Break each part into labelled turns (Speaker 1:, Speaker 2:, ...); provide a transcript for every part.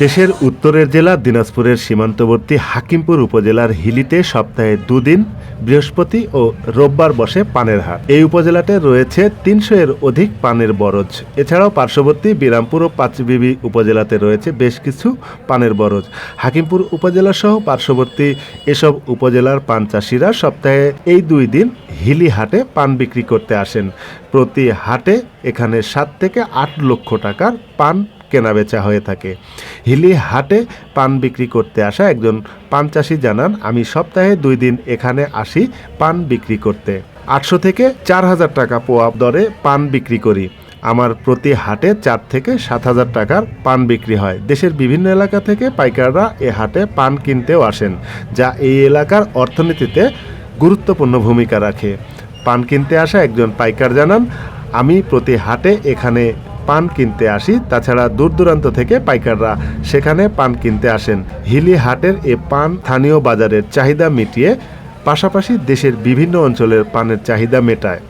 Speaker 1: দেশের উত্তরের জেলা দিনাজপুরের সীমান্তবর্তী হাকিমপুর উপজেলার হিলিতে সপ্তাহে দুদিন, বৃহস্পতি ও রোববার বসে পানের হাট। এই উপজেলাতে রয়েছে তিনশো এর অধিক পানের বরজ। এছাড়াও পার্শ্ববর্তী বিরামপুর ও পাঁচবিবি উপজেলাতে রয়েছে বেশ কিছু পানের বরজ। হাকিমপুর উপজেলা সহ পার্শ্ববর্তী এসব উপজেলার পান চাষিরা সপ্তাহে এই দুই দিন হিলি হাটে পান বিক্রি করতে আসেন। প্রতি হাটে এখানে সাত থেকে আট লক্ষ টাকার পান কেনাবেচা হয়ে থাকে। হিলি হাটে পান বিক্রি করতে আসা একজন পান চাষি জানান, আমি সপ্তাহে দুই দিন এখানে আসি পান বিক্রি করতে। আটশো থেকে চার হাজার টাকা পোয়া দরে পান বিক্রি করি। আমার প্রতি হাটে চার থেকে সাত হাজার টাকার পান বিক্রি হয়। দেশের বিভিন্ন এলাকা থেকে পাইকাররা এ হাটে পান কিনতেও আসেন, যা এই এলাকার অর্থনীতিতে গুরুত্বপূর্ণ ভূমিকা রাখে। পান কিনতে আসা একজন পাইকার জানান, আমি প্রতি হাটে এখানে পান কিনতে আসি, তাছাড়া দূর দূরান্ত থেকে পাইকাররা সেখানে পান কিনতে আসেন। হিলি হাটের এ পান স্থানীয় বাজারের চাহিদা মিটিয়ে, পাশাপাশি দেশের বিভিন্ন অঞ্চলের পানের চাহিদা মেটায়।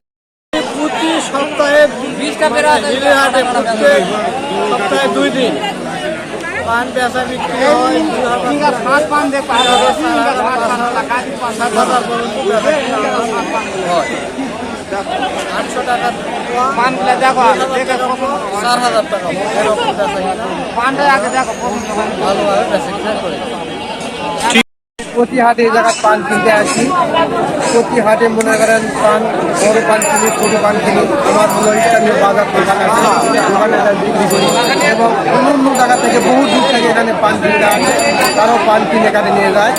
Speaker 2: আটশো টাকা পোয়া,
Speaker 3: দেখো দেখে
Speaker 2: চার হাজার টাকা। এরকম বেচা কিনা
Speaker 3: পানটা আগে দেখো
Speaker 2: ভালোভাবে বেচা করে
Speaker 4: প্রতি হাটে এই জায়গায় পান কিনতে আসি। প্রতি হাটে মনে করেন পান বড় পান কিনি ছোট পান কিনি আমার হলো স্থানীয় বাজার দোকান আছে। দোকানে বিক্রি করি। এবং অন্য অন্য জায়গা থেকে বহু দূর থেকে এখানে পান কিনতে আসে। তারাও পান কিনে এখানে নিয়ে যায়।